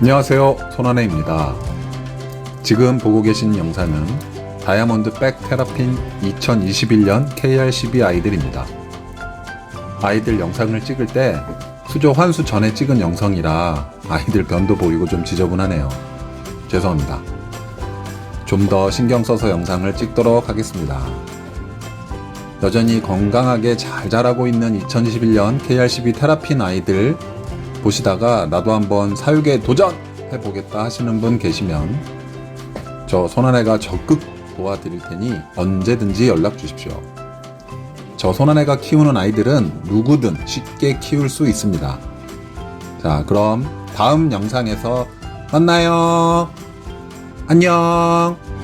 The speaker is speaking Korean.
안녕하세요. 손한혜입니다. 지금 보고 계신 영상은 다이아몬드 백 테라핀 2021년 KRCB 아이들입니다. 아이들 영상을 찍을 때 수조 환수 전에 찍은 영상이라 아이들 변도 보이고 좀 지저분하네요. 죄송합니다. 좀 더 신경 써서 영상을 찍도록 하겠습니다. 여전히 건강하게 잘 자라고 있는 2021년 KRCB 테라핀 아이들 보시다가 나도 한번 사육에 도전해 보겠다 하시는 분 계시면 저 손한혜가 적극 도와드릴 테니 언제든지 연락 주십시오. 저 손한혜가 키우는 아이들은 누구든 쉽게 키울 수 있습니다. 자, 그럼 다음 영상에서 만나요. 안녕.